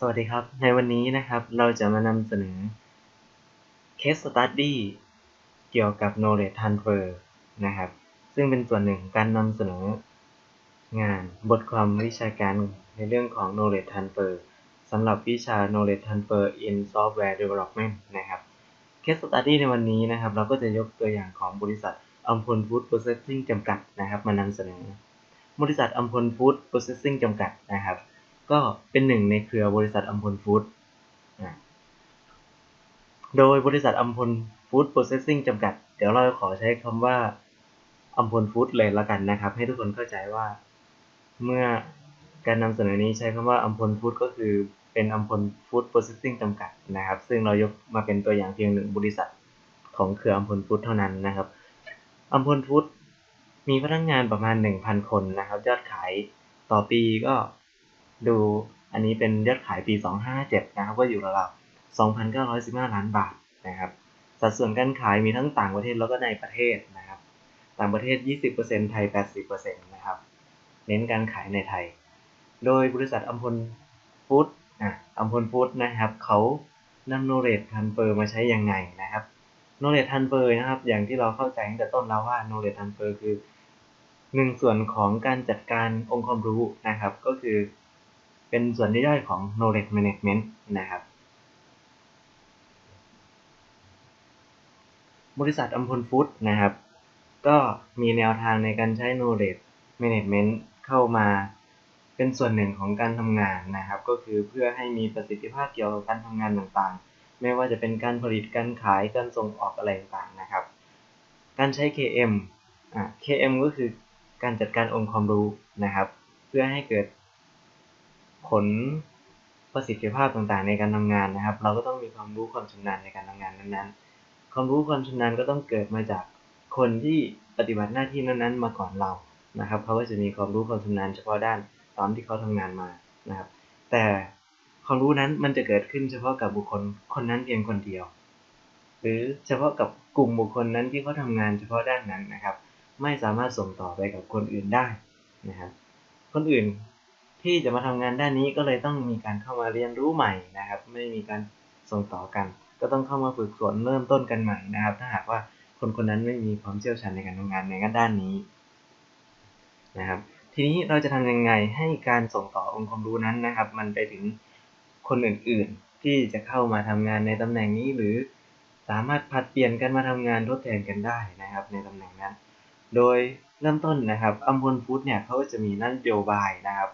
สวัสดีครับ ในวันนี้นะครับเราจะมานำเสนอ case study เกี่ยวกับ knowledge transfer นะครับ ซึ่งเป็นส่วนหนึ่งการนำเสนองานบทความวิชาการในเรื่องของ knowledge transfer สำหรับวิชา knowledge transfer in software development นะครับ case study ในวันนี้นะครับ เราก็จะยกตัวอย่างของบริษัทอัมพลฟู้ดโปรเซสซิ่งจำกัดนะครับ มานำเสนอ บริษัทอัมพลฟู้ดโปรเซสซิ่งจำกัดนะครับ ก็เป็นหนึ่งในเครือบริษัทอัมพลฟู้ดโดยบริษัทอัมพลฟู้ดโปรเซสซิ่งจำกัด เดี๋ยวเราขอใช้คำว่าอัมพลฟู้ดเลยละกันนะครับ ให้ทุกคนเข้าใจว่า เมื่อการนำเสนอนี้ใช้คำว่าอัมพลฟู้ดก็คือเป็นอัมพลฟู้ดโปรเซสซิ่งจำกัดนะครับ ซึ่งเรายกมาเป็นตัวอย่างเพียงหนึ่งบริษัทของเครืออัมพลฟู้ดเท่านั้นนะครับอัมพลฟู้ดมีพนักงานประมาณ 1,000 คนนะครับ ยอดขายต่อปีก็ ดูอันนี้เป็นยอดขายปี257 นะครับ ก็อยู่ระดับ 2,915 ล้านบาทนะครับ สัดส่วนการขายมีทั้งต่างประเทศแล้วก็ในประเทศนะครับ ต่างประเทศ 20%ไทย 80%นะครับ เน้นการขายในไทย โดยบริษัทอัมพลฟู้ดอะอัมพลฟู้ดนะครับ เขานำโนเรตทันเฟอร์มาใช้ยังไงนะครับ โนเรตทันเฟอร์นะครับ อย่างที่เราเข้าใจตั้งแต่ต้นแล้วว่าโนเรตทันเฟอร์คือหนึ่งส่วนของการจัดการองค์ความรู้นะครับ ก็คือ เป็นส่วนย่อยของ knowledge management นะครับ บริษัทอัมพลฟู้ดนะครับ ก็มีแนวทางในการใช้ knowledge management เข้ามาเป็นส่วนหนึ่งของการทำงานนะครับ ก็คือเพื่อให้มีประสิทธิภาพเกี่ยวกับการทำงานต่างๆ ไม่ว่าจะเป็นการผลิตการขายการส่งออกอะไรต่างๆนะครับ การใช้ KM อ่า KM ก็คือการจัดการองค์ความรู้นะครับ เพื่อให้เกิด ผลประสิทธิภาพต่างๆในการทำงานนะครับ เราก็ต้องมีความรู้ความชำนาญในการทำงานนั้นๆ ความรู้ความชำนาญก็ต้องเกิดมาจากคนที่ปฏิบัติหน้าที่นั้นๆ มาก่อนเรานะครับเขาก็จะมีความรู้ความชำนาญเฉพาะด้านตอนที่เขาทำงานมานะครับ แต่ความรู้นั้นมันจะเกิดขึ้นเฉพาะกับบุคคลคนนั้นเพียงคนเดียว หรือเฉพาะกับกลุ่มบุคคลนั้นที่เขาทำงานเฉพาะด้านนั้นนะครับ ไม่สามารถส่งต่อไปกับคนอื่นได้นะครับ คนอื่น ที่จะมาทำงานด้านนี้ก็เลยต้องมีการเข้ามาเรียนรู้ใหม่นะครับ ไม่มีการส่งต่อกัน ก็ต้องเข้ามาฝึกฝนเริ่มต้นกันใหม่นะครับ ถ้าหากว่าคนคนนั้นไม่มีความเชี่ยวชาญในการทำงานในด้านนี้นะครับ ทีนี้เราจะทำยังไงให้การส่งต่อองค์ความรู้นั้นนะครับ มันไปถึงคนอื่นๆ ที่จะเข้ามาทำงานในตำแหน่งนี้หรือสามารถผัดเปลี่ยนกันมาทำงานทดแทนกันได้นะครับ ในตำแหน่งนั้น โดยเริ่มต้นนะครับอัมพลฟู้ดเนี่ยเขาก็จะมีนโยบายนะครับ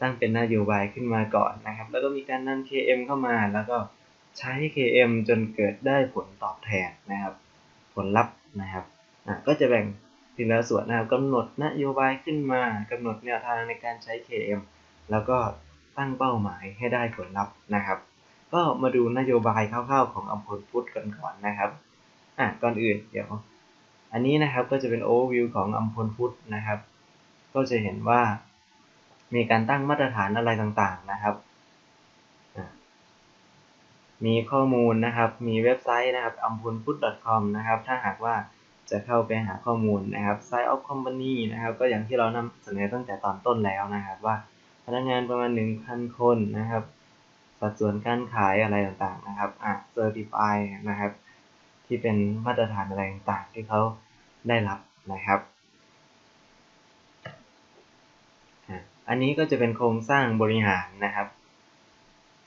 ตั้งเป็นนโยบายขึ้นมาก่อนนะครับ แล้วก็มีการนำ KM เข้ามาแล้วก็ใช้ KM จนเกิดได้ผลตอบแทนนะครับ ผลลัพธ์นะครับอะก็จะแบ่งทีละส่วนนะครับกำหนดนโยบายขึ้นมากำหนดแนวทางในการใช้ KM แล้วก็ตั้งเป้าหมายให้ได้ผลลัพธ์นะครับ ก็มาดูนโยบายคร่าวๆของอัมพลพุทธกันก่อนนะครับอะก่อนอื่นเดี๋ยว อันนี้นะครับก็จะเป็นโอเวอร์วิวของอัมพลพุทธนะครับ ก็จะเห็นว่า มีการตั้งมาตรฐานอะไรต่างๆนะครับ มีข้อมูลนะครับ มีเว็บไซต์นะครับ a m p u l p u t c o m นะครับ ถ้าหากว่าจะเข้าไปหาข้อมูลนะครับ Site of Company นะครับ ก็อย่างที่เรานำเสนอตั้งแต่ตอนต้นแล้วนะครับ ว่าพนักงานประมาณ 1,000 คนนะครับ สัดส่วนการขายอะไรต่างๆนะครับ อะ Certify นะครับ ที่เป็นมาตรฐานอะไรต่างๆที่เขาได้รับนะครับ อันนี้ก็จะเป็นโครงสร้างบริหารนะครับ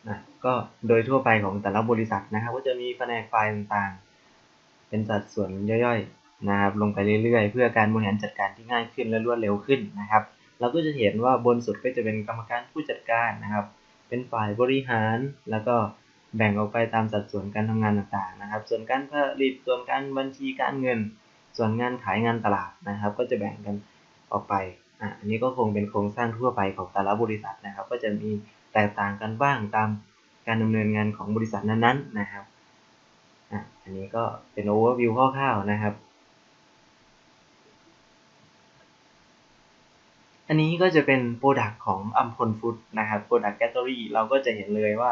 นะก็โดยทั่วไปของแต่ละบริษัทนะครับ ก็จะมีแผนกฝ่ายต่างๆ เป็นสัดส่วนย่อยๆนะครับลงไปเรื่อยๆ เพื่อการบริหารจัดการที่ง่ายขึ้นและรวดเร็วขึ้นนะครับ เราก็จะเห็นว่าบนสุดก็จะเป็นกรรมการผู้จัดการนะครับ เป็นฝ่ายบริหารแล้วก็แบ่งออกไปตามสัดส่วนการทำงานต่างๆนะครับ ส่วนการผลิตส่วนการบัญชีการเงิน ส่วนงานขายงานตลาดนะครับ ก็จะแบ่งกันออกไป อันนี้ก็คงเป็นโครงสร้างทั่วไปของแต่ละบริษัทนะครับ ก็จะมีแตกต่างกันบ้างตามการดำเนินงานของบริษัทนั้นๆนะครับอันนี้ก็เป็นโอเวอร์วิวคร่าวๆนะครับ อันนี้ก็จะเป็นโปรดักต์ของอัมพลฟู้ดนะครับโปรดักต์แกตเตอรี่เราก็จะเห็นเลยว่า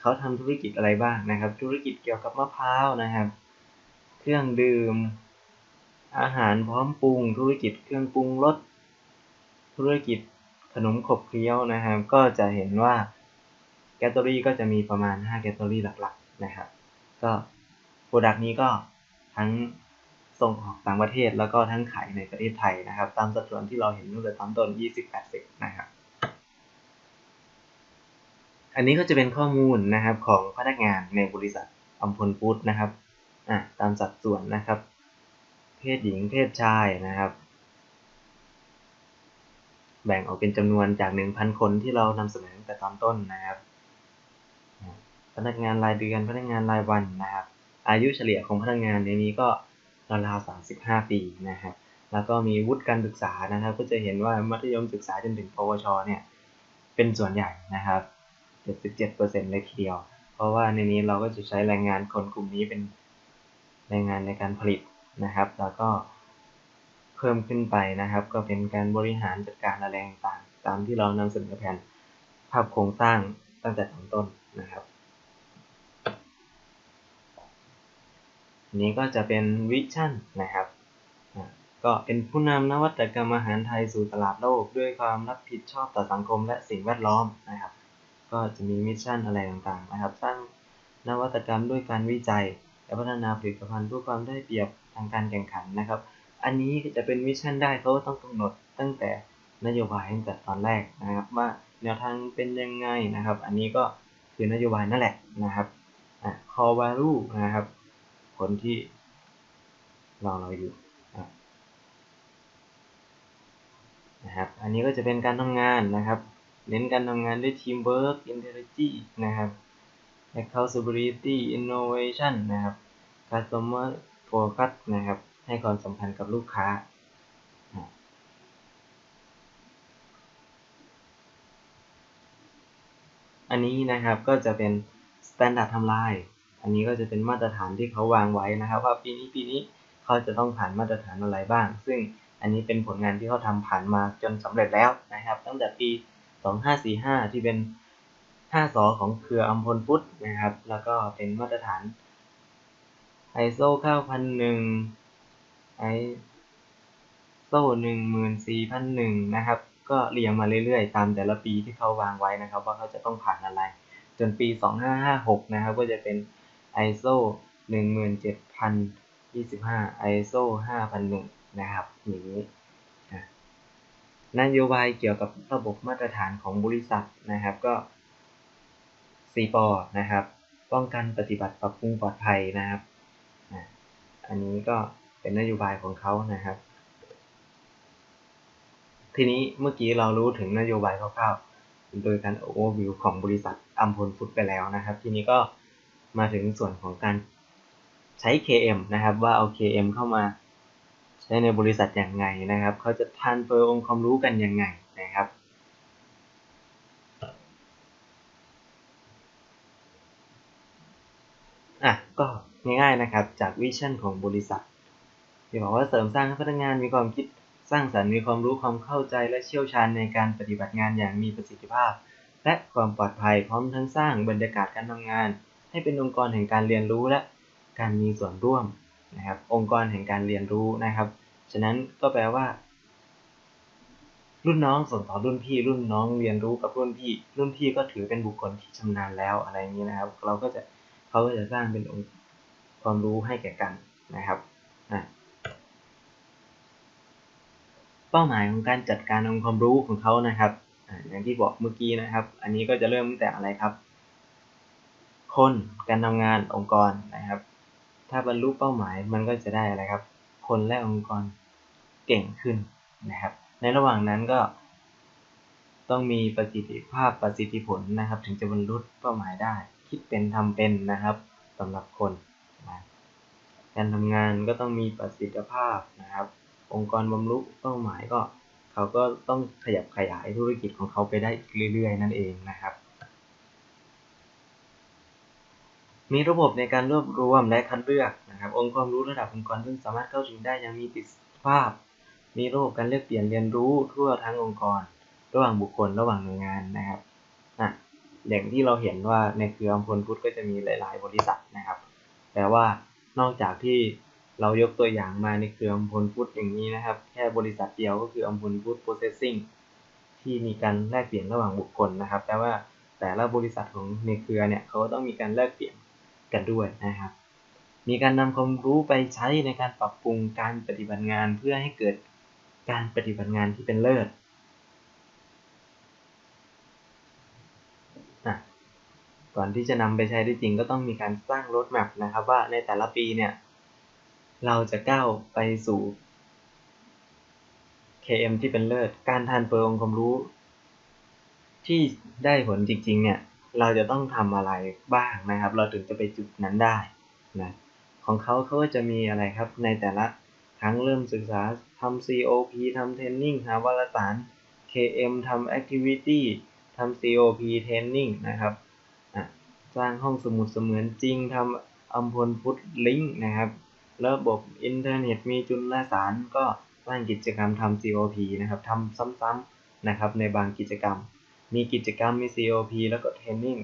เขาทำธุรกิจอะไรบ้างนะครับ ธุรกิจเกี่ยวกับมะพร้าวนะครับ เครื่องดื่ม อาหารพร้อมปรุง ธุรกิจเครื่องปรุงรส ธุรกิจขนมขบเคี้ยวนะครับ ก็จะเห็นว่าแกตอรี่ก็จะมีประมาณ5แกตอรี่หลักๆนะครับก็โปรดักต์นี้ก็ทั้งส่งออกต่างประเทศแล้วก็ทั้งขายในประเทศไทยนะครับ ตามสัดส่วนที่เราเห็นตั้งแต่ตอนต้น 20-80 นะครับ อันนี้ก็จะเป็นข้อมูลนะครับของพนักงานในบริษัทอัมพลฟูดนะครับอะตามสัดส่วนนะครับ เพศหญิงเพศชายนะครับ แบ่งออกเป็นจำนวนจาก 1,000 คนที่เรานำเสนอตั้งแต่ตอนต้นนะครับพนักงานรายเดือนพนักงานรายวันนะครับ อายุเฉลี่ยของพนักงานในนี้ก็ราวๆ35ปีนะครับ แล้วก็มีวุฒิการศึกษานะครับ ก็จะเห็นว่ามัธยมศึกษาจนถึงปวชเนี่ยเป็นส่วนใหญ่นะครับ77%เลยทีเดียว เพราะว่าในนี้เราก็จะใช้แรงงานคนกลุ่มนี้เป็นแรงงานในการผลิตนะครับ แล้วก็ เพิ่มขึ้นไปนะครับ ก็เป็นการบริหารจัดการอะไรต่างๆตามที่เรานำเสนอแผนภาพโครงสร้างตั้งแต่ตอนต้นนะครับนี้ก็จะเป็นวิชั่นนะครับก็เป็นผู้นำนวัตกรรมอาหารไทยสู่ตลาดโลก ด้วยความรับผิดชอบต่อสังคมและสิ่งแวดล้อมนะครับ ก็จะมีมิชชั่นอะไรต่างๆนะครับ สร้างนวัตกรรมด้วยการวิจัย และพัฒนาผลิตภัณฑ์เพื่อความได้เปรียบทางการแข่งขันนะครับ อันนี้จะเป็นมิชชั่นได้เขาต้องกำหนดตั้งแต่นโยบายตั้งแต่ตอนแรกนะครับ ว่าแนวทางเป็นยังไงนะครับ อันนี้ก็คือนโยบายนั่นแหละนะครับอะ core value นะครับคนที่รอเราอยู่นะครับ อันนี้ก็จะเป็นการทำงานนะครับ เน้นการทำงานด้วยทีมเวิร์กอินเทลจีนะครับ accountability innovation นะครับ customer focus นะครับ ให้ความสำคัญกับลูกค้า อันนี้นะครับก็จะเป็น standard ทำลาย อันนี้ก็จะเป็นมาตรฐานที่เขาวางไว้นะครับ ว่าปีนี้ปีนี้เขาจะต้องผ่านมาตรฐานอะไรบ้าง ซึ่งอันนี้เป็นผลงานที่เขาทำผ่านมาจนสำเร็จแล้วนะครับ ตั้งแต่ปี 2545 ที่เป็น 5สอของเครืออัมพลพุทธนะครับ แล้วก็เป็นมาตรฐาน ISO 9001 ISO 14001นสี่พันหนึ่งนะครับ ก็เรียงมาเรื่อยๆ ตามแต่ละปีที่เขาวางไว้นะครับ ว่าเขาจะต้องผ่านอะไร จนปี 2556 นะครับ ก็จะเป็น ISO 17025 ISO 5001 นะครับอย่างนี้นโยบายเกี่ยวกับระบบมาตรฐานของบริษัทนะครับก็ c ปอนะครับ ป้องกันปฏิบัติปรับปรุงปลอดภัยนะครับ อันนี้ก็ เป็นนโยบายของเขานะครับ ทีนี้เมื่อกี้เรารู้ถึงนโยบายคร่าวๆโดยการโอเวอร์วิวของบริษัทอัมพลฟุตไปแล้วนะครับ ทีนี้ก็มาถึงส่วนของการใช้ KM นะครับ ว่าเอา KM เข้ามาใช้ในบริษัทอย่างไงนะครับ เขาจะทานเฟอร์องค์ความรู้กันยังไงนะครับ อะ ก็ง่ายๆนะครับจากวิชั่นของบริษัท ที่บอกว่าเสริมสร้างให้พนักงานมีความคิดสร้างสรรค์มีความรู้ความเข้าใจและเชี่ยวชาญในการปฏิบัติงานอย่างมีประสิทธิภาพ และความปลอดภัยพร้อมทั้งสร้างบรรยากาศการทำงาน ให้เป็นองค์กรแห่งการเรียนรู้และการมีส่วนร่วมนะครับองค์กรแห่งการเรียนรู้นะครับ ฉะนั้นก็แปลว่า รุ่นน้องส่งต่อรุ่นพี่ รุ่นน้องเรียนรู้กับรุ่นพี่ รุ่นพี่ก็ถือเป็นบุคคลที่ชำนาญแล้วอะไรอย่างนี้นะครับ เราก็จะเขาก็จะสร้างเป็นองค์ความรู้ให้แก่กันนะครับอ่า เป้าหมายของการจัดการองค์ความรู้ของเขานะครับอย่างที่บอกเมื่อกี้นะครับ อันนี้ก็จะเริ่มตั้งแต่อะไรครับ คนการทำงานองค์กรนะครับ ถ้าบรรลุเป้าหมายมันก็จะได้อะไรครับ คนและองค์กรเก่งขึ้นนะครับ ในระหว่างนั้นก็ ต้องมีประสิทธิภาพประสิทธิผลนะครับ ถึงจะบรรลุเป้าหมายได้ คิดเป็นทำเป็นนะครับสำหรับคนนะการทำงานก็ต้องมีประสิทธิภาพนะครับ องค์กรบรรลุเป้าหมายก็เขาก็ต้องขยับขยายธุรกิจของเขาไปได้เรื่อยๆ นั่นเองนะครับ มีระบบในการรวบรวมและคัดเลือกนะครับ องค์ความรู้ระดับองค์กรซึ่งสามารถเข้าถึงได้ย่างมีประสิทธิภาพ มีระบบการเลือกเปลี่ยนเรียนรู้ทั่วทั้งองค์กร ระหว่างบุคคลระหว่างหน่วยงานนะครับนะอย่างที่เราเห็นว่าในเครืออัมพลพุทธก็จะมีหลาย ๆ บริษัทนะครับ แต่ว่านอกจากที่ เรายกตัวอย่างมาในเครืออัมพลพุทธอย่างนี้นะครับ แค่บริษัทเดียวก็คืออัมพลพุทธโปรเซสซิ่งที่มีการแลกเปลี่ยนระหว่างบุคคลนะครับ แต่ว่าแต่ละบริษัทของในเครือเนี่ยเขาก็ต้องมีการแลกเปลี่ยนกันด้วยนะครับ มีการนำความรู้ไปใช้ในการปรับปรุงการปฏิบัติงานเพื่อให้เกิดการปฏิบัติงานที่เป็นเลิศก่อนที่จะนำไปใช้ได้จริงก็ต้องมีการสร้างรถแมพนะครับว่าในแต่ละปีเนี่ย เราจะก้าวไปสู่ KM ที่เป็นเลิศ การทานเฟอร์องความรู้ ที่ได้ผลจริง ๆ เนี่ย เราจะต้องทำอะไรบ้างนะครับ เราถึงจะไปจุดนั้นได้นะของเขาเขาก็จะมีอะไรครับ ในแต่ละครั้งเริ่มศึกษาทำ COP ทำเทรนนิ่งหาวารสาร KM ทำ Activity ทำ COP Training นะครับ สร้างห้องสมุดเสมือนจริงทำอัมพลฟุตลิงก์นะครับ ระบบอินเทอร์เน็ตมีจุลสารก็สร้างกิจกรรมทำ COP นะครับทำซ้ำๆนะครับในบางกิจกรรม มีกิจกรรมมี COP แล้วก็เทรนนิ่ง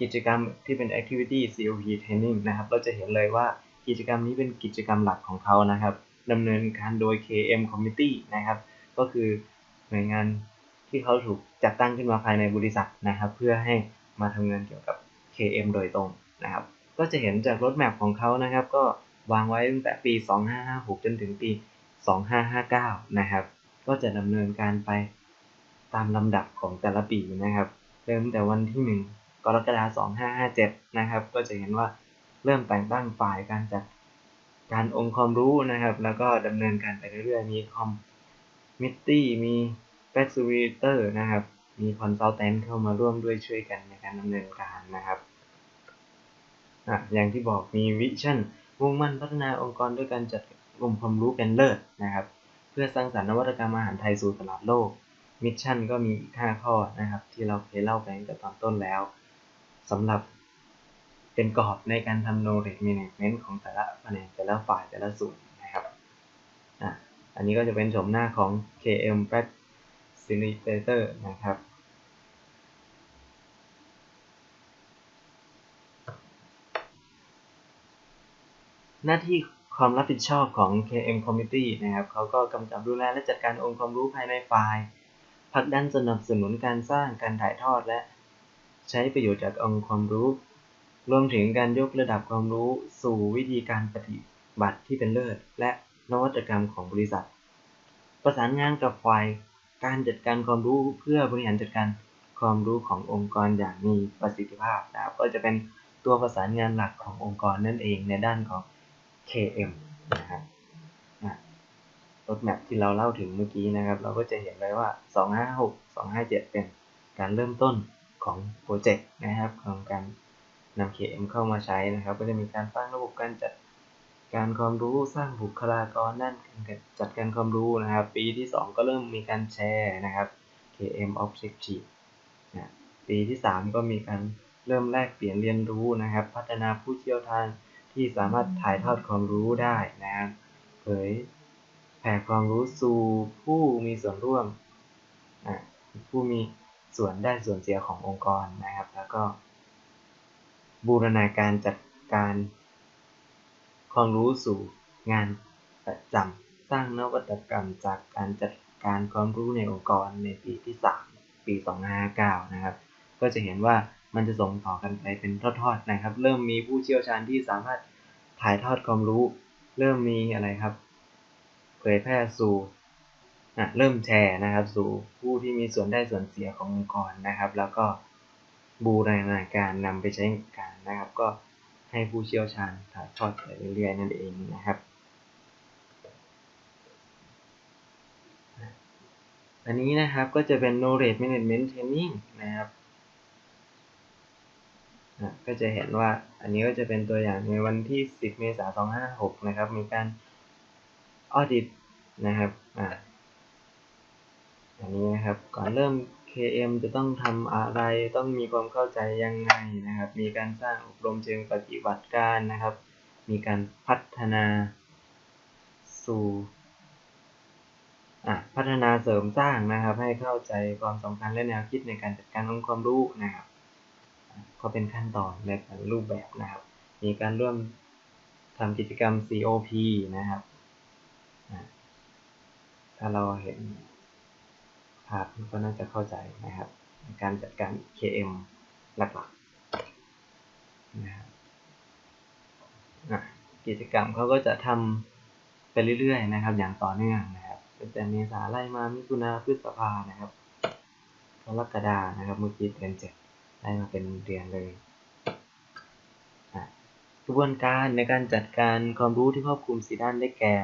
กิจกรรมที่เป็น Activity COP Training นะครับ เราจะเห็นเลยว่ากิจกรรมนี้เป็นกิจกรรมหลักของเขานะครับดำเนินการโดย KM Committee นะครับ ก็คือหน่วยงานที่เขาถูกจัดตั้งขึ้นมาภายในบริษัทนะครับ เพื่อให้มาทำงานเกี่ยวกับ KM โดยตรงนะครับ ก็จะเห็นจากรถแมพของเขานะครับ ก็ วางไว้ตั้งแต่ปี 2556 จนถึงปี 2559 นะครับ ก็จะดำเนินการไปตามลำดับของแต่ละปีนะครับ เริ่มแต่วันที่ 1 กรกฎาคม 2557 นะครับ ก็จะเห็นว่าเริ่มแต่งตั้งฝ่ายการจัดการองค์ความรู้นะครับ แล้วก็ดำเนินการไปเรื่อยๆ มีคอมมิตตี้ มีแฟคซิลิเตอร์นะครับ มีคอนซัลแทนเข้ามาร่วมด้วยช่วยกันในการดำเนินการนะครับออย่างที่บอกมีวิชั่น มุ่งมั่นพัฒนาองค์กรด้วยการจัดองค์ความรู้เป็นเลิศนะครับ เพื่อสร้างสรรค์นวัตกรรมอาหารไทยสู่ตลาดโลก มิชชั่นก็มีอีก5ข้อนะครับ ที่เราเคยเล่าไปตั้งแต่ตอนต้นแล้วสำหรับเป็นกรอบในการทำ knowledge m a n a g e m e ของแต่ละแผนกแต่ละฝ่ายแต่ละส่วนนะครับอะอันนี้ก็จะเป็นชมหน้าของ KM Facilitator นะครับ หน้าที่ความรับผิดชอบของ KM Committee นะครับเขาก็กำกับดูแลและจัดการองค์ความรู้ภายในฝ่ายผลักดันสนับสนุนการสร้างการถ่ายทอดและใช้ประโยชน์จากองค์ความรู้ รวมถึงการยกระดับความรู้สู่วิธีการปฏิบัติที่เป็นเลิศ และนวัตกรรมของบริษัท ประสานงานกับฝ่ายการจัดการความรู้เพื่อบริหารจัดการความรู้ขององค์กรอย่างมีประสิทธิภาพนะครับก็จะเป็นตัวประสานงานหลักขององค์กรนั่นเองในด้านของ KM นะครับรถแมพที่เราเล่าถึงเมื่อกี้นะครับ เราก็จะเห็นเลยว่า 256 257 เป็นการเริ่มต้นของโปรเจกต์นะครับของการนำ KM เข้ามาใช้นะครับ ก็จะมีการตั้งระบบการจัดการความรู้สร้างบุคลากรด้านการจัดการความรู้นะครับ ปีที่ 2 ก็เริ่มมีการแชร์นะครับ KM Objective นะปีที่ 3 ก็มีการเริ่มแลกเปลี่ยนเรียนรู้นะครับ พัฒนาผู้เชี่ยวชาญ ที่สามารถถ่ายทอดความรู้ได้นะครับเผยแผ่ความรู้สู่ผู้มีส่วนร่วมผู้มีส่วนได้ส่วนเสียขององค์กรนะครับ แล้วก็บูรณาการจัดการความรู้สู่งานประจำสร้างนวัตกรรมจากการจัดการความรู้ในองค์กรในปีที่ 3 ปี 2559 นะครับ ก็จะเห็นว่า มันจะส่งต่อกันไปเป็นทอดๆนะครับ เริ่มมีผู้เชี่ยวชาญที่สามารถถ่ายทอดความรู้ เริ่มมีอะไรครับ เผยแพร่สู่เริ่มแชร์นะครับ สู่ผู้ที่มีส่วนได้ส่วนเสียขององค์กรนะครับ แล้วก็บูรณาการนำไปใช้การนะครับ ก็ให้ผู้เชี่ยวชาญถ่ายทอดไปเรื่อยๆนั่นเองนะครับ อันนี้นะครับก็จะเป็น knowledge management training นะครับ ก็จะเห็นว่าอันนี้ก็จะเป็นตัวอย่างในวันที่ 10 เมษายน 2556 นะครับ มีการออดิตนะครับอ่าอันนี้นะครับ ก่อนเริ่ม KM จะต้องทำอะไร ต้องมีความเข้าใจยังไงนะครับ มีการสร้างอบรมเชิงปฏิบัติการนะครับ มีการพัฒนาสู่พัฒนาเสริมสร้างนะครับ ให้เข้าใจความสำคัญและแนวคิดในการจัดการองค์ความรู้นะครับ ก็เป็นขั้นตอนและรูปแบบนะครับ มีการร่วมทำกิจกรรม COP นะครับ ถ้าเราเห็นภาพก็น่าจะเข้าใจนะครับ การจัดการ KM หลักๆนะครับกิจกรรมเขาก็จะทำไปเรื่อยๆนะครับ อย่างต่อเนื่องนะครับเป็นแต่เมษาไล่มามิถุนาพฤษภานะครับกรกฎานะครับ เมื่อกี้เดือนเจ็ด ไล่มาเป็นเดือนเลยกระบวนการในการจัดการความรู้ที่ครอบคลุมสีด้านได้แก่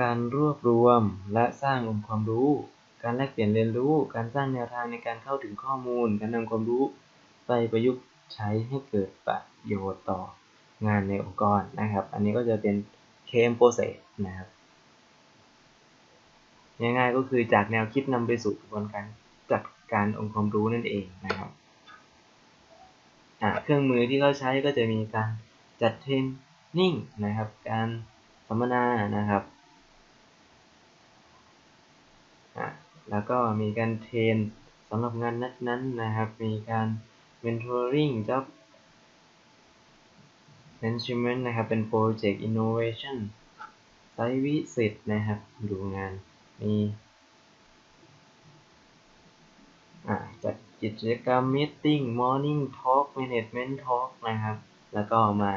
การรวบรวมและสร้างองค์ความรู้ การแลกเปลี่ยนเรียนรู้ การสร้างแนวทางในการเข้าถึงข้อมูล การนำความรู้ไปประยุกต์ใช้ให้เกิดประโยชน์ต่องานในองค์กรนะครับ อันนี้ก็จะเป็น KM process นะครับง่ายๆก็คือจากแนวคิดนำไปสู่กระบวนการจัด การองค์ความรู้นั่นเองนะครับเครื่องมือที่เขาใช้ก็จะมีการจัดเทรนนิ่งนะครับ การสัมมนานะครับ แล้วก็มีการเทรนสำหรับงานนั้นๆนะครับ มีการ mentoring job management นะครับ เป็น project innovation ไซวิสิตนะครับ ดูงาน มี จัดกิจกรรม meeting morning talk management talk นะครับ แล้วก็มา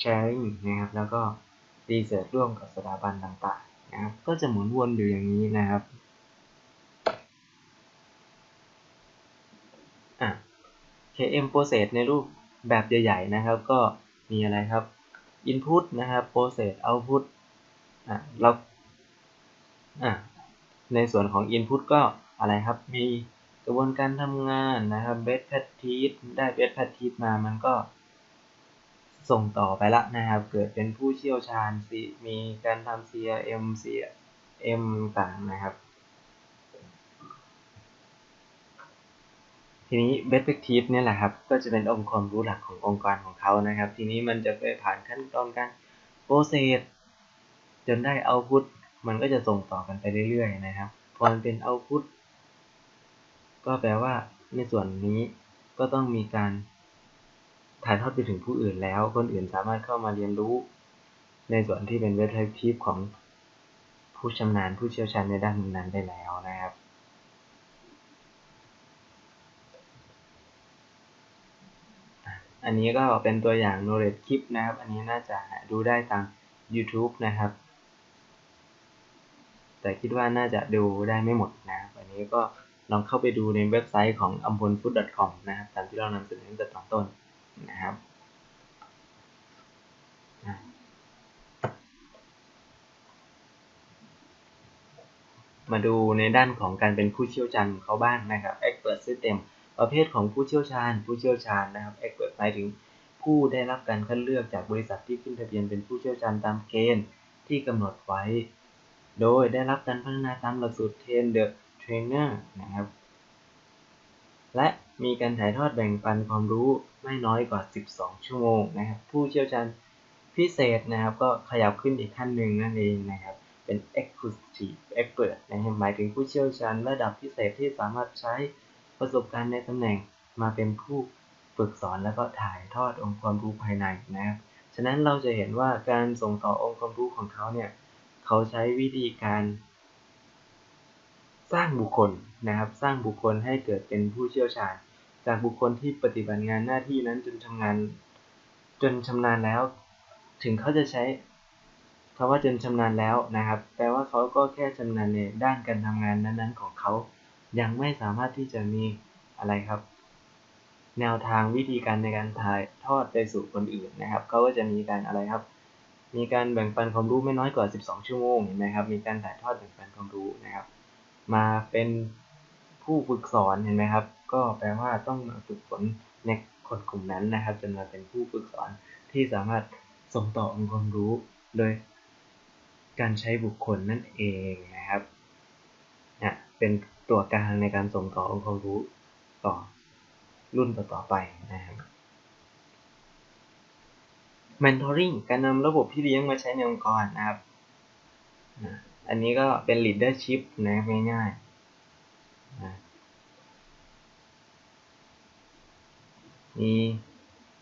sharing นะครับ แล้วก็ r e s e a r ร่วมกับสถาบันต่างๆนะครับ ก็จะหมุนวนอยู่อย่างนี้นะครับอะ KM process ในรูปแบบใหญ่ๆนะครับ ก็มีอะไรครับ input นะครับ process output อะเราอะในส่วนของ input ก็อะไรครับมี ระบวนการทำงานนะครับ best practice ได้ best practice มามันก็ส่งต่อไปละนะครับ เกิดเป็นผู้เชี่ยวชาญมีการทำ CRM CRM ต่างนะครับ ทีนี้ best practice เนี่ยแหละครับ ก็จะเป็นองค์ความรู้หลักขององค์กรของเขานะครับ ทีนี้มันจะไปผ่านขั้นตอนการ process จนได้ output มันก็จะส่งต่อกันไปเรื่อยๆนะครับ พอมันเป็น output ก็แปลว่าในส่วนนี้ก็ต้องมีการถ่ายทอดไปถึงผู้อื่นแล้ว คนอื่นสามารถเข้ามาเรียนรู้ ในส่วนที่เป็น best practice ของผู้ชำนาญผู้เชี่ยวชาญในด้านนั้นได้แล้วนะครับ อันนี้ก็เป็นตัวอย่าง knowledge คลิปนะครับ อันนี้น่าจะดูได้ตาม YouTube นะครับ แต่คิดว่าน่าจะดูได้ไม่หมดนะครับอันนี้ก็ ลองเข้าไปดูในเว็บไซต์ของ a m p o l f o o d c o m นะครับตามที่เรานำเสนอตั้งแต่ตอนต้นนะครับมาดูในด้านของการเป็นผู้เชี่ยวชาญเขาบ้างนะครับ expert system ประเภทของผู้เชี่ยวชาญ ผู้เชี่ยวชาญนะครับ expert หมายถึงผู้ได้รับการคัดเลือกจากบริษัทที่ขึ้นทะเบียนเป็นผู้เชี่ยวชาญตามเกณฑ์ที่กำหนดไว้ โดยได้รับการพัฒนาตามหลักสูตร Train the Trainer นะครับ และมีการถ่ายทอดแบ่งปันความรู้ไม่น้อยกว่า 12 ชั่วโมงนะครับ ผู้เชี่ยวชาญพิเศษนะครับ ก็ขยับขึ้นอีกขั้นหนึ่งนั่นเองนะครับ เป็น Exclusive Expert นะครับหมายถึงผู้เชี่ยวชาญระดับพิเศษที่สามารถใช้ประสบการณ์ในตำแหน่งมาเป็นผู้ฝึกสอนแล้วก็ถ่ายทอดองค์ความรู้ภายในนะครับ ฉะนั้นเราจะเห็นว่าการส่งต่อองค์ความรู้ของเขาเนี่ย เขาใช้วิธีการ สร้างบุคคลนะครับ สร้างบุคคลให้เกิดเป็นผู้เชี่ยวชาญ จากบุคคลที่ปฏิบัติงานหน้าที่นั้นจนทำงาน จนชำนาญแล้ว ถึงเขาจะใช้คำว่าจนชำนาญแล้วนะครับ แปลว่าเขาก็แค่ชำนาญในด้านการทำงานนั้นๆของเขา ยังไม่สามารถที่จะมีอะไรครับ แนวทางวิธีการในการถ่ายทอดไปสู่คนอื่นนะครับ เขาก็จะมีการอะไรครับ มีการแบ่งปันความรู้ไม่น้อยกว่า 12 ชั่วโมงเห็นไหมครับ มีการถ่ายทอดแบ่งปันความรู้นะครับ มาเป็นผู้ฝึกสอนเห็นไหมครับ ก็แปลว่าต้องมาฝึกฝนในคนกลุ่มนั้นนะครับ จนมาเป็นผู้ฝึกสอนที่สามารถส่งต่อองค์ความรู้ โดยการใช้บุคคลนั่นเองนะครับนะเป็นตัวกลางในการส่งต่อองค์ความรู้ต่อรุ่นต่อๆไปนะครับ mentoring การนำระบบพี่เลี้ยงมาใช้ในองค์กรนะครับ อันนี้ก็เป็น leadership นะครับง่ายๆมี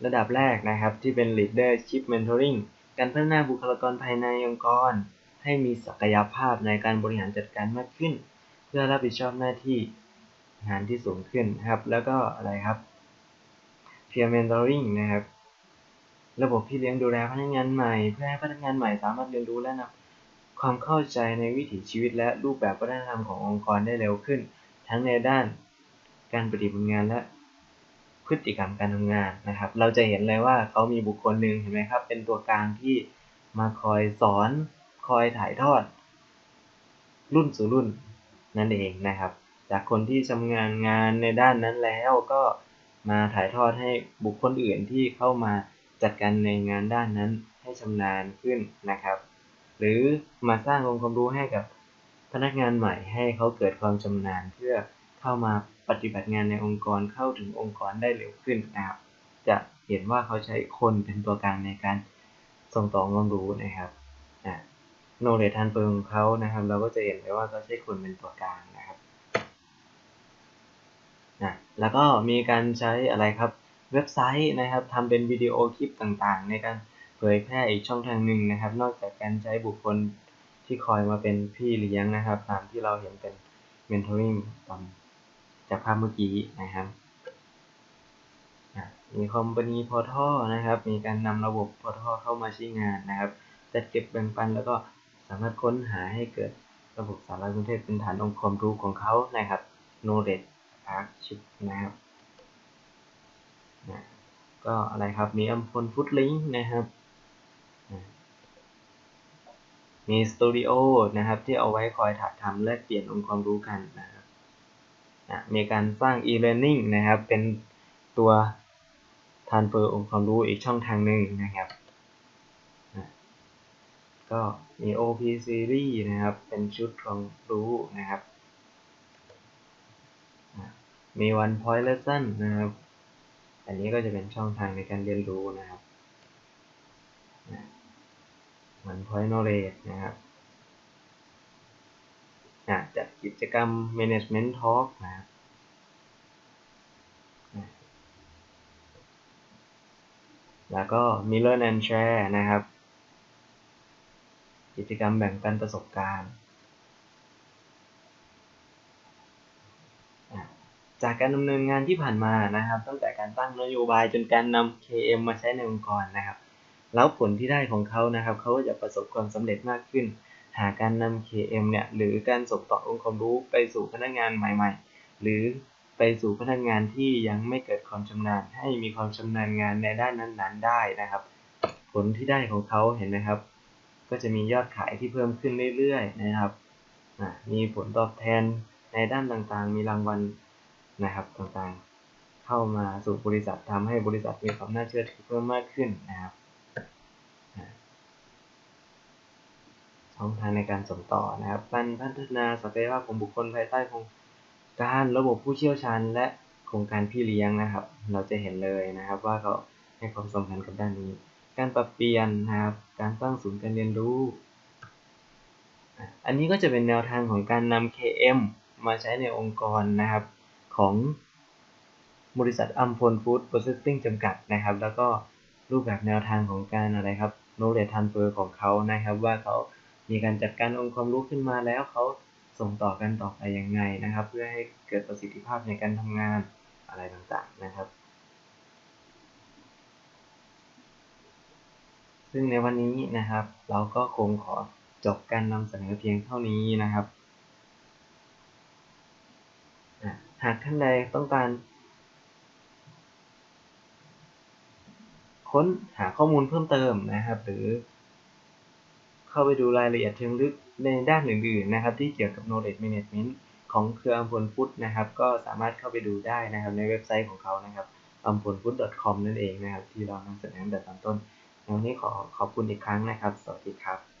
ระดับแรกนะครับที่เป็น leadership mentoring การพัฒนาบุคลากรภายในองค์กร ให้มีศักยภาพในการบริหารจัดการมากขึ้น เพื่อรับผิดชอบหน้าที่งานที่สูงขึ้นครับ แล้วก็อะไรครับ peer mentoring นะครับ ระบบที่เลี้ยงดูแลพนักงานใหม่ เพื่อให้พนักงานใหม่สามารถเรียนรู้และนำ ความเข้าใจในวิถีชีวิตและรูปแบบวัฒนธรรมขององค์กรได้เร็วขึ้น ทั้งในด้านการปฏิบัติงานและพฤติกรรมการทำงานนะครับ เราจะเห็นเลยว่าเขามีบุคคลหนึ่งเห็นไหมครับ เป็นตัวกลางที่มาคอยสอน คอยถ่ายทอด รุ่นสู่รุ่นนั่นเองนะครับ จากคนที่ทำงานงานในด้านนั้นแล้วก็มาถ่ายทอดให้บุคคลอื่นที่เข้ามาจัดการในงานด้านนั้นให้ชำนาญขึ้นนะครับ หรือมาสร้างองค์ความรู้ให้กับพนักงานใหม่ให้เขาเกิดความชำนาญเพื่อเข้ามาปฏิบัติงานในองค์กรเข้าถึงองค์กรได้เร็วขึ้นนะครับจะเห็นว่าเขาใช้คนเป็นตัวกลางในการส่งต่อความรู้นะครับโนเลทันเปิงของเขานะครับ เราก็จะเห็นเลยว่าเขาใช้คนเป็นตัวกลางนะครับนะแล้วก็มีการใช้อะไรครับเว็บไซต์นะครับทำเป็นวิดีโอคลิปต่างๆ ในการ เผยแพร่อีกช่องทางหนึ่งนะครับ นอกจากการใช้บุคคลที่คอยมาเป็นพี่เลี้ยงนะครับ ตามที่เราเห็นเป็น mentoring ตอนจากภาพเมื่อกี้นะครับมีคอมพานีพอท่อนะครับ มีการนำระบบพอท่อเข้ามาใช้งานนะครับ จัดเก็บแบ่งปันแล้วก็สามารถค้นหาให้เกิดระบบสารสนเทศเป็นฐานองค์ความรู้ของเขานะครับ knowledge archive นะครับนะก็อะไรครับ มีอัมพลฟุตลิงนะครับ มีสตูดิโอนะครับที่เอาไว้คอยถ่ายทำและเปลี่ยนองค์ความรู้กันนะครับนะมีการสร้าง e-learning นะครับเป็นตัวทานเฟอร์องค์ความรู้อีกช่องทางหนึ่งนะครับก็มี OP Series นะครับเป็นชุดความรู้นะครับมี One Point Lesson นะครับ อันนี้ก็จะเป็นช่องทางในการเรียนรู้นะครับ One Point Knowledge นะครับจัดกิจกรรม Management Talk นะครับแล้วก็มี Learn and Share นะครับ กิจกรรมแบ่งปันประสบการณ์ จากการดำเนินงานที่ผ่านมานะครับ ตั้งแต่การตั้งนโยบายจนการนำ KM มาใช้ในองค์กรนะครับ แล้วผลที่ได้ของเขานะครับเขาก็จะประสบความสำเร็จมากขึ้น หากการนำ KM เนี่ยหรือการส่งต่อองค์ความรู้ไปสู่พนักงานใหม่ ๆ หรือไปสู่พนักงานที่ยังไม่เกิดความชำนาญ ให้มีความชำนาญงานในด้านนั้นๆ ได้นะครับ ผลที่ได้ของเขาเห็นไหมครับ ก็จะมียอดขายที่เพิ่มขึ้นเรื่อยๆนะครับมีผลตอบแทนในด้านต่างๆ มีรางวัลนะครับต่างๆ เข้ามาสู่บริษัททำให้บริษัทมีความน่าเชื่อถือเพิ่มมากขึ้นนะครับ ช่องทางในการส่งต่อนะครับการพัฒนาศักยภาพของบุคคลภายใต้ของการระบบผู้เชี่ยวชาญ และโครงการพี่เลี้ยงนะครับ เราจะเห็นเลยนะครับว่าเขาให้ความสำคัญกับด้านนี้ การปรับเปลี่ยนนะครับ การสร้างศูนย์การเรียนรู้ อันนี้ก็จะเป็นแนวทางของการนำ KM มาใช้ในองค์กรนะครับของบริษัทอัมพลฟู้ดโปรเซสซิ่งจำกัดนะครับ แล้วก็รูปแบบแนวทางของการอะไรครับ knowledge transfer ของเขานะครับ ว่าเขา มีการจัดการองค์ความรู้ขึ้นมาแล้วเขาส่งต่อกันต่อไปยังไงนะครับ เพื่อให้เกิดประสิทธิภาพในการทำงานอะไรต่างๆนะครับ ซึ่งในวันนี้นะครับ เราก็คงขอจบการนำเสนอเพียงเท่านี้นะครับ หากท่านใดต้องการ ค้นหาข้อมูลเพิ่มเติมนะครับ หรือ เข้าไปดูรายละเอียดเชิงลึกในด้านอื่นๆนะครับ ที่เกี่ยวกับ knowledge management ของเครืออัมพลฟุตนะครับ ก็สามารถเข้าไปดูได้นะครับ ในเว็บไซต์ของเขานะครับอัมพลฟุต .com นั่นเองนะครับ ที่เรานำเสนอตั้งแต่ตอนต้นวันนี้ขอขอบคุณอีกครั้งนะครับ สวัสดีครับ